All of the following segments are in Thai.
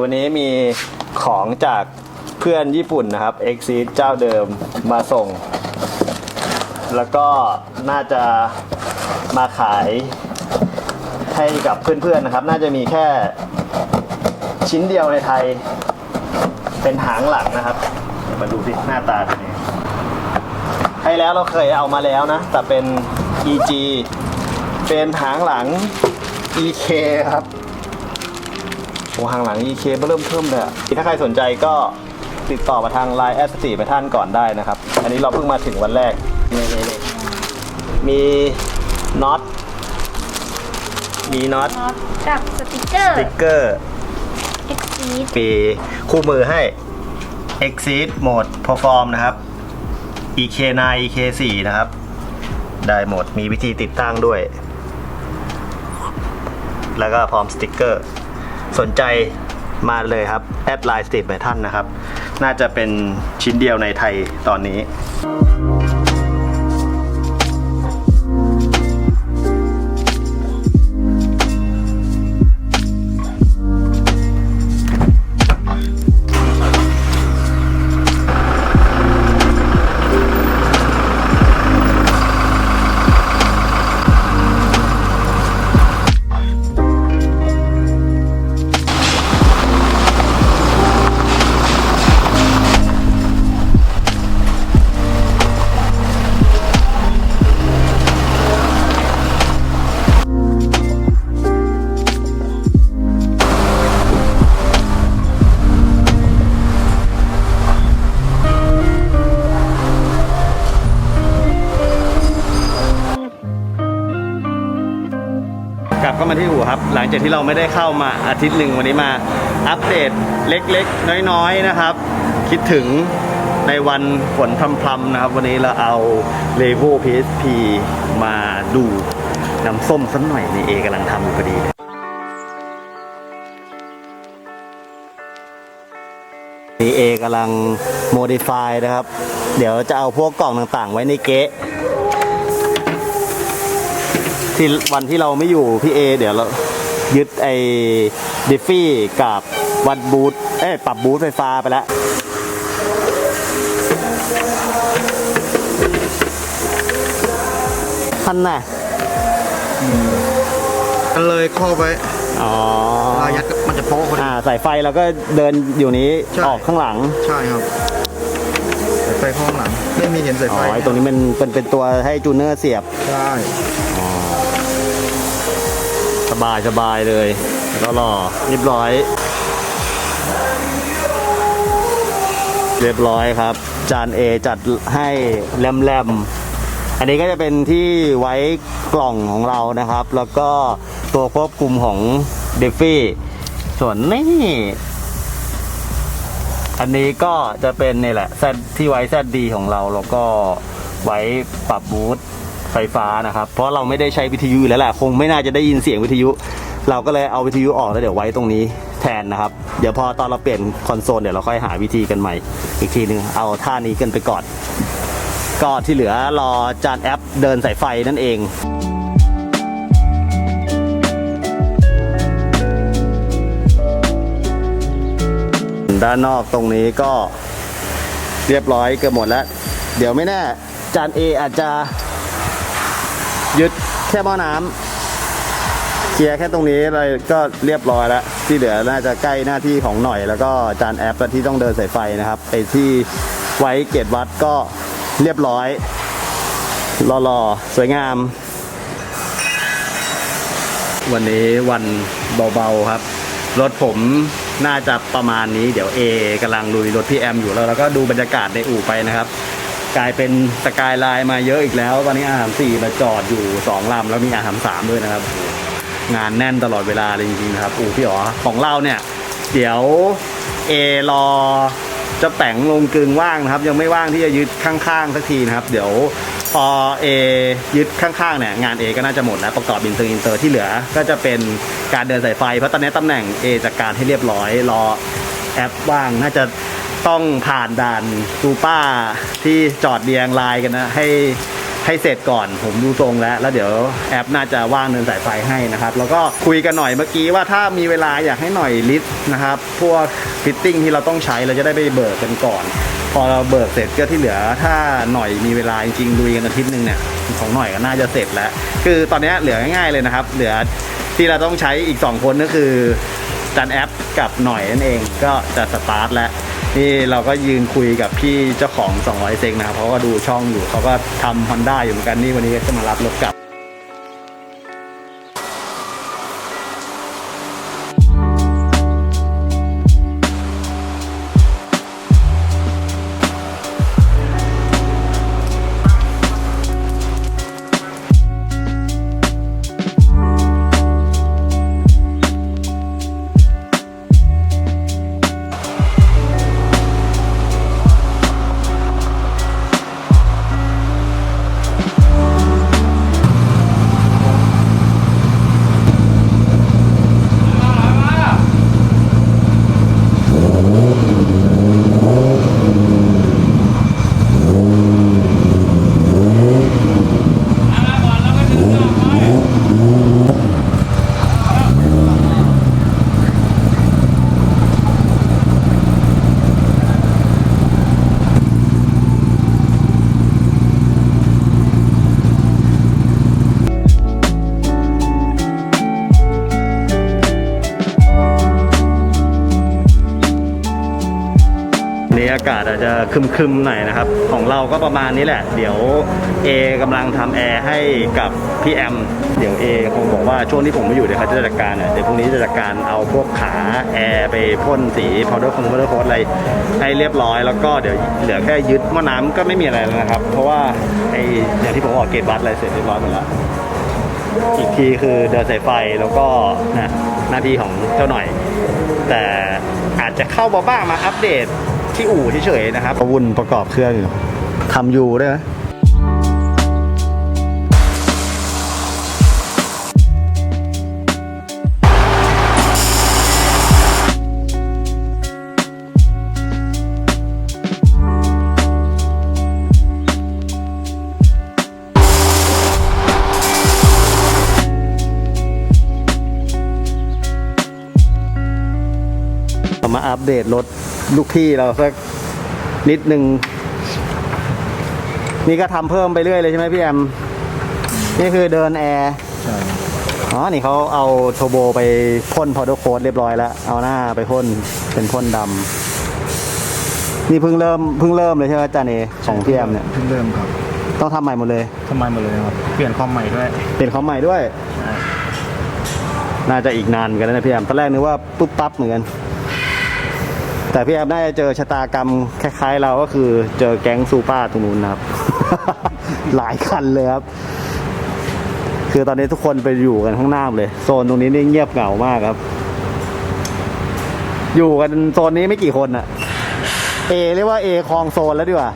วันนี้มีของจากเพื่อนญี่ปุ่นนะครับ e x i t เจ้าเดิมมาส่ง แล้วก็น่าจะมาขายให้กับเพื่อนๆนะครับ น่าจะมีแค่ชิ้นเดียวในไทย เป็นหางหลังนะครับ มาดูสิหน้าตาเป็นยังไงให้แล้วเราเคยเอามาแล้วนะ แต่เป็น EG เป็นหางหลัง EK ครับ โอ้หางหลัง EK เริ่มเพิ่มเลยอะถ้าใครสนใจก็ติดต่อมาทาง Line แอดสตีไปท่านก่อนได้นะครับ อันนี้เราเพิ่งมาถึงวันแรกนี่นี่นี่มีน็อตมีน็อตน็อตกับสติกเกอสร์ ติ๊กเกอร์ Exceed มีคู่มือให้ Exit Mode Perform นะครับ EK9 EK4 นะครับ ได้หมดมีวิธีติดตั้งด้วย แล้วก็พร้อมสติกเกอร์ สนใจมาเลยครับแอดไลน์สตรีทไปท่านนะครับ น่าจะเป็นชิ้นเดียวในไทยตอนนี้ ครับ หลังจากที่เราไม่ได้เข้ามาอาทิตย์หนึ่งวันนี้มาอัปเดตเล็กๆ น้อยๆนะครับ คิดถึงในวันฝนพรำๆนะครับ วันนี้เราเอา l e v o PSP มาดูน้ำส้มสักหน่อยนี่เอกำลังทำอยู่พอดีนี่เอกำลัง modify นะครับ เดี๋ยวจะเอาพวกกล่องต่างๆ ไว้ในเก๊ะ ที่วันที่เราไม่อยู่พี่เอ เดี๋ยวเรายึดไอ้ดิฟฟี่กับวัดบูทเอ้ยปรับบูทไฟฟ้าไปแล้วท่านน่ะมันเลยเข้าไปอ๋ออายัดก็มันจะโป๊ะพอดีอ่าสายไฟเราก็เดินอยู่นี้ใช่ออกข้างหลัง ใช่ครับสายไฟข้างหลังไม่มีเห็นสายอ๋ไฟอไอ้ตรงนี้มันเป็นเป็นตัวให้จูเนอร์เสียบ ใช่ สบายสบายเลยแล้วรอเรียบร้อย เรียบร้อยครับ จานเอจัดให้แลมๆอันนี้ก็จะเป็นที่ไว้กล่องของเรานะครับ แล้วก็ตัวควบคุมของเดฟฟี่ส่วนนี่อันนี้ก็จะเป็นนี่แหละแซดที่ไว้แซดดีของเราแล้วก็ไว้ปรับบูท ไฟฟ้านะครับ เพราะเราไม่ได้ใช้วิทยุแล้วแหละคงไม่น่าจะได้ยินเสียงวิทยุ เราก็เลยเอาวิทยุออกแล้วเดี๋ยวไว้ตรงนี้แทนนะครับ เดี๋ยวพอตอนเราเปลี่ยนคอนโซลเดี๋ยวเราค่อยหาวิธีกันใหม่ อีกทีนึงเอาท่านี้กันไปก่อนก็ที่เหลือรอจานแอปเดินสายไฟนั่นเองด้านนอกตรงนี้ก็เรียบร้อยเกือบหมดแล้ว เดี๋ยวไม่แน่จานเออาจจะ ยึดแค่หม้อน้ำเคลียร์แค่ตรงนี้เลยก็เรียบร้อยแล้ว ที่เหลือน่าจะใกล้หน้าที่ของหน่อย แล้วก็จานแอปที่ต้องเดินสายไฟนะครับไอที่ไว้เกตวัดก็เรียบร้อยรอๆสวยงาม วันนี้วันเบาๆครับ รถผมน่าจะประมาณนี้เดี๋ยวเอกำลังลุยรถพี่แอมอยู่แล้ว แล้วก็ดูบรรยากาศในอู่ไปนะครับ กลายเป็นสกายไลน์มาเยอะอีกแล้ววันนี้อาหารสี่มาจอดอยู่สองลำแล้วมีอาหารสามด้วยนะครับ งานแน่นตลอดเวลาเลยจริงๆนะครับอูพี่อ๋อของเราเนี่ย เดี๋ยวเอรอจะแต่งลงกึงว่างนะครับ ยังไม่ว่างที่จะยึดข้างๆสักทีนะครับ เดี๋ยวพอเอยึดข้างๆเนี่ยงานเอก็น่าจะหมดแล้วประกอบอินเตอร์อินเตอร์ที่เหลือ ก็จะเป็นการเดินสายไฟเพราะตอนนี้ตำแหน่งเอจัดการให้เรียบร้อยรอแอปว่างน่าจะ ต้องผ่านด่านซูป้าที่จอดเรียงรายกันนะ ให้ให้เสร็จก่อนผมดูทรงแล้ว แล้วเดี๋ยวแอปน่าจะว่างเดินสายไฟให้นะครับ แล้วก็คุยกันหน่อยเมื่อกี้ว่าถ้ามีเวลาอยากให้หน่อยลิสต์นะครับ พวกฟิตติ้งที่เราต้องใช้เราจะได้ไปเบิกกันก่อน พอเราเบิกเสร็จก็ที่เหลือถ้าหน่อยมีเวลาจริงๆลุยกันอาทิตย์หนึ่งเนี่ยของหน่อยก็น่าจะเสร็จแล้ว คือตอนนี้เหลือง่ายๆเลยนะครับ เหลือที่เราต้องใช้อีก 2 คนก็คือจันแอปกับหน่อยนั่นเองก็จะสตาร์ทแล้ว นี่เราก็ยืนคุยกับพี่เจ้าของ 200 เซงนะครับเขาก็ดูช่องอยู่เขาก็ทำฮอนด้าอยู่เหมือนกันนี่วันนี้ก็จะมารับรถกลับ จจะคึมๆหน่อยนะครับ ของเราก็ประมาณนี้แหละ เดี๋ยว A กำลังทำแอร์ให้กับพี่แอม เดี๋ยว A คงบอกว่าช่วงที่ผมไม่อยู่เดี๋ยวเขาจะจัดการเดี๋ยวพรุ่งนี้จะจัดการเอาพวกขาแอร์ไปพ่นสีพาวเดอร์คงพาวอร์โค้ดอะไรให้เรียบร้อย แล้วก็เดี๋ยวเหลือแค่ยึดหม้อน้ำก็ไม่มีอะไรแล้วนะครับ เพราะว่าไออย่างที่ผมบอกเกตบัสอะไรเสร็จเรียบร้อยหมดแล้วอีกทีคือเดินสายไฟแล้วก็นะหน้าที่ของเจ้าหน่อย แต่อาจจะเข้ามาบ้างมาอัปเดต ที่อู่เฉยๆนะครับวุ่นประกอบเครื่องอยู่ทำอยู่ด้วยไห อัปเดตรถลูกพี่เราสักนิดนึง นี่ก็ทำเพิ่มไปเรื่อยเลยใช่ไหมพี่แอม นี่คือเดินแอร์ใช่อ๋อ นี่เขาเอาโทโบไปพ่นพอดโค้ดเรียบร้อยแล้ว เอาหน้าไปพ่นเป็นพ่นดำนี่เพิ่งเริ่มเพิ่งเริ่มเลยใช่ไหมอาจารย์เอของพี่แอมเนี่ยเพิ่งเริ่มครับ ต้องทำใหม่หมดเลยทำไมหมดเลยครับ เปลี่ยนคอมใหม่ด้วย เปลี่ยนของใหม่ด้วย น่าจะอีกนานเหมือนกันนะพี่แอมตอนแรกนึกว่าปุ๊บปั๊บเหมือนกัน แต่พี่แอมน่าจะเจอชะตากรรมคล้ายๆ เราก็คือเจอแก๊งซูเปอร์ตรงนู้นนะครับ หลายคันเลยครับ คือตอนนี้ทุกคนไปอยู่กันข้างหน้ามเลย โซนตรงนี้นี่เงียบเหงามากครับ อยู่กันโซนนี้ไม่กี่คนอะเอเรียกว่าเอคลองโซนแล้วดีกว่า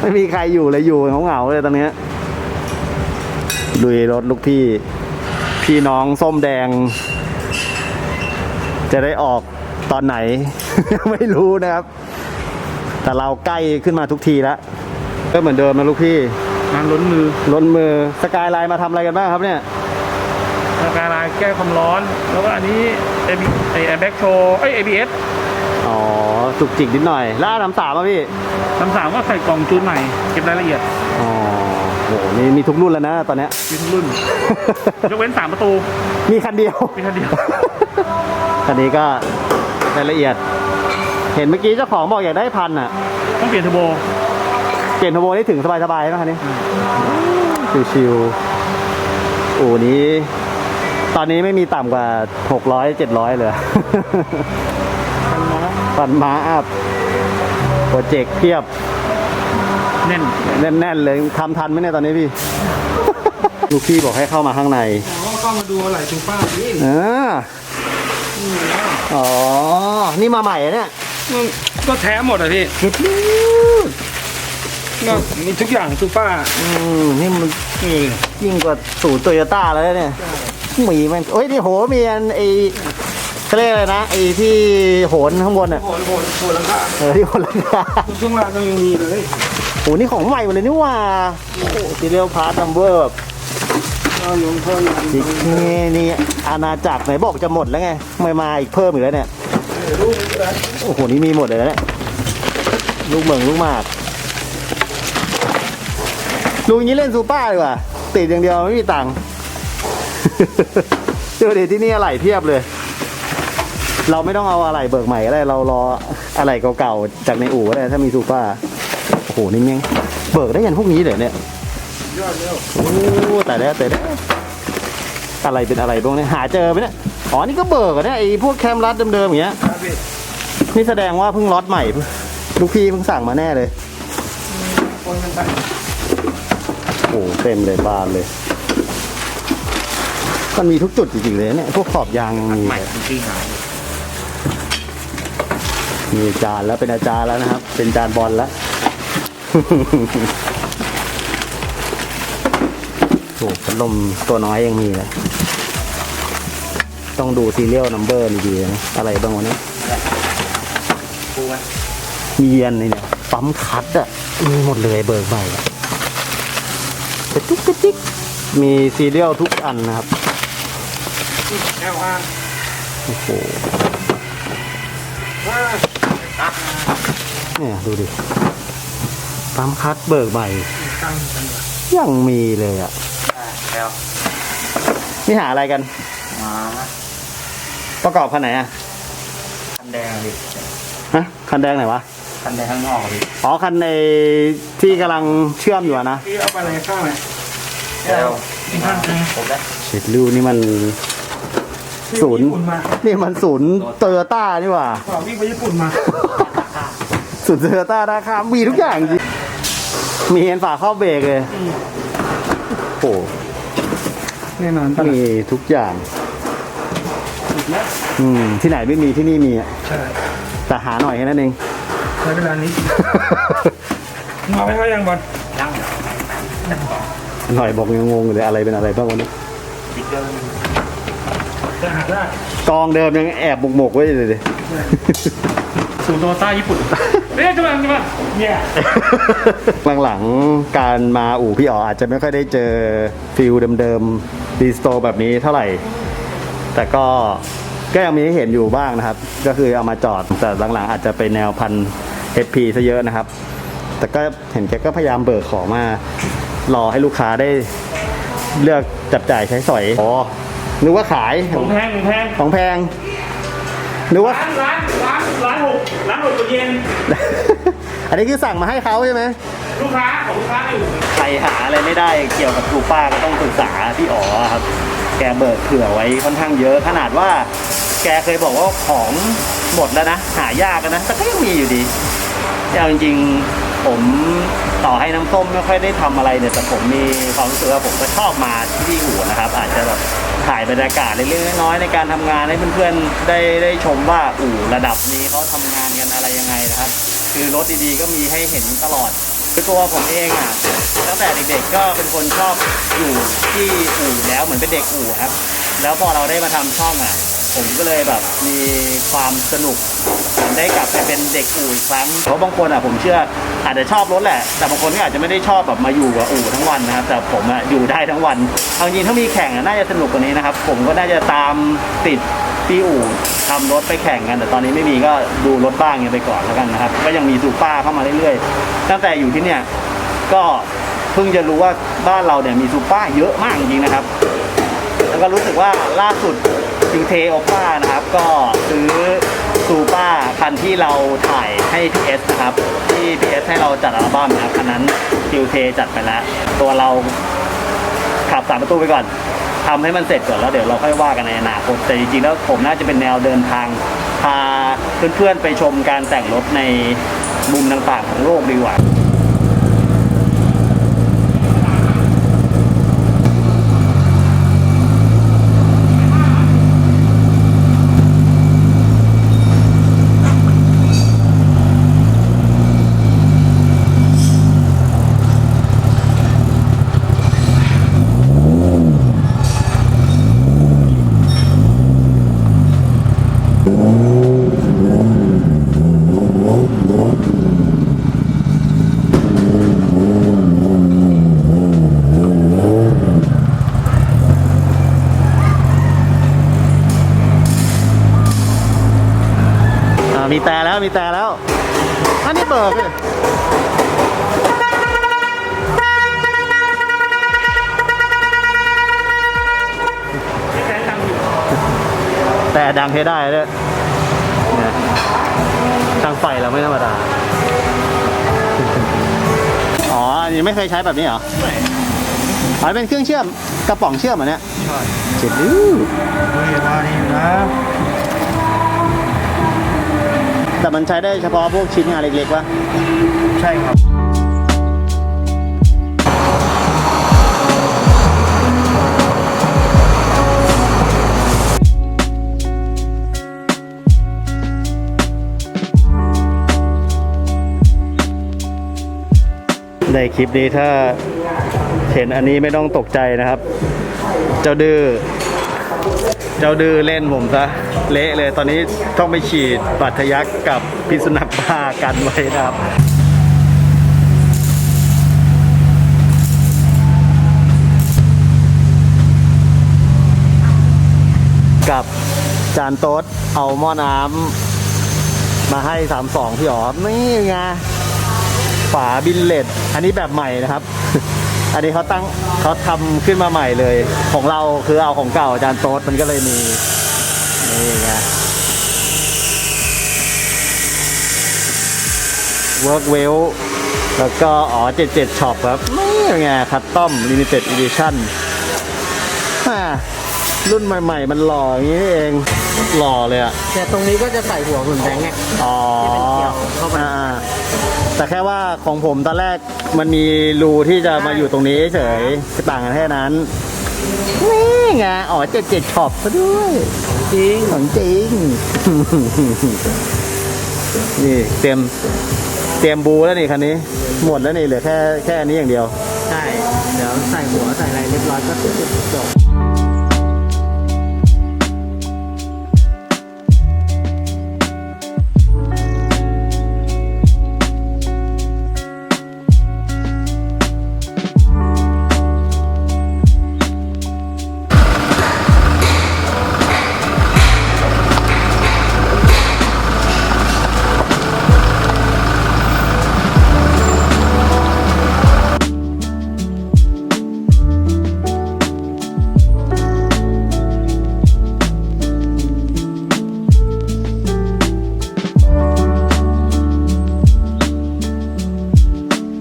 ไม่มีใครอยู่เลยอยู่เหงาๆเลยตอนเนี้ยลุยรถลูกพี่ พี่น้องส้มแดง จะได้ออก อนไหน ไม่รู้นะครับ แต่เราใกล้ขึ้นมาทุกทีแล้วก็เหมือนเดิมนะลูกพี่งานล้นมือล้นมือสกายไลน์มาทำอะไรกันบ้างครับเนี่ยการลายแก้ความร้อน แล้วก็อันนี้เอบีไอแอร์แบ็กโชว์ไอเอบีเอสอ๋อจุกจิกนิดหน่อย แล้วน้ำสามอะพี่ลำสามก็ใส่กล่องจูนใหม่เก็บรายละเอียดอ๋อโหนี่มีทุกรุ่นแล้วนะตอนเนี้ย มีทุกรุ่น ยกเว้นสามประตูมีคันเดียว มีคันเดียว คันนี้ก็ รายละเอียด เห็นเมื่อกี้เจ้าของบอกอยากได้พันอะ ต้องเปลี่ยนเทอร์โบเปลี่ยนโทโบได้ถึงสบายๆไหมคันนี้ชิวๆอู่นี้ ตอนนี้ไม่มีต่ำกว่า 600 700 เลยคันน้องปันม้าอัพโปรเจกต์เพียบ แน่นแน่นๆเลยทำทันไหมเนี่ยตอนนี้พี่ลูกพี่บอกให้เข้ามาข้างในเข้ามาดูอะไรจูป้าพี่เออ อ๋อ นี่มาใหม่อะเนี่ยก็แท้หมดอะพี่ชุดนี้ก็มีทุกอย่างจูป้าอืมนี่มันนี่ยิ่งกว่าสูตรโตโยต้าแล้วเนี่ยหมีมันโอ้ยนี่โหมีอันไอเขาเรียกอะไรนะไอที่โหนข้างบนอะโหนโหนโหนหลังคาเออที่โหนหลังคาช่วงล่างก็ยังมีเลยโหนี่ของใหม่หมดเลยนี่หว่าโอ้โหซีเรียลพาร์ทนัมเบอร์แบบ เอาหลวงพ่อหลวงนี่นี่อาณาจักรไหนบอกจะหมดแล้วไงไม่มาอีกเพิ่มอีกแล้วเนี่ยลูกนี้ก็ได้โอ้โหนี่มีหมดเลยนะเนี่ยลูกเหมืองลูกหมากลูกอย่างนี้เล่นซูเปอร์ดีกว่าติดอย่างเดียวไม่มีตังค์ดูดิที่นี่อะไรเพียบเลย เราไม่ต้องเอาอะไรเบิกใหม่ก็ได้เรารออะไรเก่าๆจากในอู่ก็ได้ถ้ามีซูเปอร์โอ้โหนี่ยังเบิกได้ยันพวกนี้เลยเนี่ย ยอดเร็วโอ้แต่แล้วแต่แล้วอะไรเป็นอะไรบ้างเนี่ยหาเจอไหมเนี่ยอ๋อนี่ก็เบิกอะเนี่ยไอ้พวกแคมรัดเดิมๆอย่างเงี้ยครับพี่นี่แสดงว่าเพิ่งล็อตใหม่ลูกพี่เพิ่งสั่งมาแน่เลยคนกันไปโอ้เต็มเลยบานเลย มันมีทุกจุดจริงๆเลยเนี่ยพวกขอบยางยังมีใหม่เลยจริงๆหายมีอาจารย์แล้วเป็นอาจารย์แล้วนะครับ เป็นอาจารย์บอลแล้ว โอ้พัดลมตัวน้อยยังมีเลยต้องดูซีเรียลนัมเบอร์ดีๆนะอะไรบ้างวะเนี่ยกูไหมมีอันนี้เนี่ยปั๊มคัดอะมีหมดเลยเบิกใบกระจุกกระจิกมีซีเรียลทุกอันนะครับแอลอาร์โอ้โหเนี่ยดูดิปั๊มคัดเบิกใบยังมีเลยอะ แอลนี่หาอะไรกัน มาประกอบคันไหนอะ คันแดงพี่ฮะ คันแดงไหนวะ คันแดงข้างนอกพี่อ๋อ คันในที่กำลังเชื่อมอยู่อะนะพี่เอาไปอะไรข้างไหนแอลที่ข้างไหนผมได้เช็ดลูนี่มันศูนย์ญี่ปุ่นมานี่มันศูนย์โตโยต้านี่หว่า ขอวิ่งไปญี่ปุ่นมาสุดเซอร์ต้าราคามีทุกอย่างจริงมีเห็นฝาครอบเบรกเลย โอ้โห แน่นอนปะมีทุกอย่างอืม ที่ไหนไม่มีที่นี่มีอะใช่แต่หาหน่อยแค่นั้นเอง ใช้เวลานี้มาไม่ค่อยยังบอลยังหน่อยบอกยังงงอยู่เลยอะไรเป็นอะไรบ้างวันนี้ติ๊กเกอร์จะหาได้กองเดิมยังแอบหมกๆไว้เลยดิศูนย์โตโยต้าญี่ปุ่น เนี่ยจังหวะจังหวะเนี่ยหลังๆการมาอู่พี่อ๋ออาจจะไม่ค่อยได้เจอฟิลเดิมๆรีสโตร์แบบนี้เท่าไหร่ แต่ก็ก็ยังมีให้เห็นอยู่บ้างนะครับ ก็คือเอามาจอดแต่หลังๆ อาจจะเป็นแนวพัน FP ซะเยอะนะครับ แต่ก็เห็นแกก็พยายามเบิกของมารอให้ลูกค้าได้เลือกจับจ่ายใช้สอยอ๋อนึกว่าขายของแพงของแพงของแพง นึกว่า ร้านร้านร้านร้านหกร้านหกตัวเย็น อันนี้คือสั่งมาให้เขาใช่ไหมลูกค้าของลูกค้าอยู่ใครหาอะไรไม่ได้เกี่ยวกับครูป้าก็ต้องปรึกษาพี่อ๋อครับ แกเบิกเผื่อไว้ค่อนข้างเยอะขนาดว่า แกเคยบอกว่าของหมดแล้วนะ หายากแล้วนะ แต่ก็ยังมีอยู่ดีแต่เอาจริงๆ ผมต่อให้น้ำส้มไม่ค่อยได้ทำอะไรเนี่ยแต่ผมมีความรู้สึกว่าผมก็ชอบมาที่พี่อู่นะครับ อาจจะแบบถ่ายบรรยากาศเล็กๆน้อยๆในการทำงานให้เพื่อนๆได้ได้ชมว่าอู่ระดับนี้เขาทำงานกันอะไรยังไงนะครับ คือรถดีๆก็มีให้เห็นตลอดคือตัวผมเองอะตั้งแต่เด็กๆก็เป็นคนชอบอยู่ที่อู่แล้วเหมือนเป็นเด็กอู่ครับ แล้วพอเราได้มาทำช่องอะ ผมก็เลยแบบมีความสนุก ได้กลับไปเป็นเด็กอู่อีกครั้งเพราะบางคนอะผมเชื่ออาจจะชอบรถแหละ แต่บางคนก็อาจจะไม่ได้ชอบแบบมาอยู่กับอู่ทั้งวันนะครับ แต่ผมอะอยู่ได้ทั้งวันเอาจริงถ้ามีแข่งอะน่าจะสนุกกว่านี้นะครับ ผมก็น่าจะตามติดที่อู่ทำรถไปแข่งกัน แต่ตอนนี้ไม่มีก็ดูรถบ้างกันไปก่อนแล้วกันนะครับ ก็ยังมีซูเปอร์เข้ามาเรื่อยๆ ตั้งแต่อยู่ที่เนี่ยก็เพิ่งจะรู้ว่าบ้านเราเนี่ยมีซูเปอร์เยอะมากจริงๆนะครับ แล้วก็รู้สึกว่าล่าสุดคิวเทโอป้านะครับ ก็ซื้อ ซูเปอร์คันที่เราถ่ายให้ PS นะครับ ที่ PS ให้เราจัดอัลบั้มนะครับคันนั้นคิวเทจัดไปแล้ว ตัวเราขับสามประตูไปก่อนทำให้มันเสร็จก่อนแล้วเดี๋ยวเราค่อยว่ากันในอนาคตแต่จริงๆแล้วผมน่าจะเป็นแนวเดินทางพาเพื่อนๆไปชมการแต่งรถในมุมต่างๆของโลกดีกว่า อันนี้เบิกเลยไม่ใช้ตังค์อยู่แต่ดังให้ได้ด้วยเนี่ยช่างไฟเราไม่ธรรมดา อ๋อ อันนี้ไม่เคยใช้แบบนี้เหรออ๋อเป็นเครื่องเชื่อมกระป๋องเชื่อมเหรอเนี่ย ใช่ เจ็ดลิ้วเฮ้ยมานี่นะ แต่มันใช้ได้เฉพาะพวกชิ้นงานเล็กๆวะใช่ครับ ในคลิปนี้ถ้าเห็นอันนี้ไม่ต้องตกใจนะครับ เจ้าดื้อ เจ้าดื้อเล่นผมซะเละเลยตอนนี้ต้องไปฉีดบัตรทะยักกับพิษสุนัขบ้ากันไว้นะครับกับจานโต๊ดเอาหม้อน้ำมาให้32พี่อ๋อนี่ไงฝาบินเลตอันนี้แบบใหม่นะครับ อันนี้เขาตั้งเขาทำขึ้นมาใหม่เลย ของเราคือเอาของเก่าอาจารย์โต๊ดมันก็เลยมีนี่ไง Work Well แล้วก็อ๋อ77ช็อปครับนี่ไงคัตตอม Limited Edition ฮ่า รุ่นใหม่ ๆ มันหล่ออย่างนี้นี่เองหล่อเลยอะแต่ตรงนี้ก็จะใส่หัวหุ่นแบงค์ไงอ๋อที่เป็นเกี่ยวเข้าไปอ่าแต่แค่ว่าของผมตอนแรกมันมีรูที่จะมาอยู่ตรงนี้เฉยจะต่างกันแค่นั้นนี่ไงอ๋อเจ็ดเจ็ดช็อปซะด้วยจริงของจริง นี่เตรียมเตรียมบูแล้วนี่คันนี้ หมดแล้วนี่เหลือแค่แค่อันนี้อย่างเดียว ใช่ เดี๋ยวใส่หัวใส่อะไรเรียบร้อยก็จบ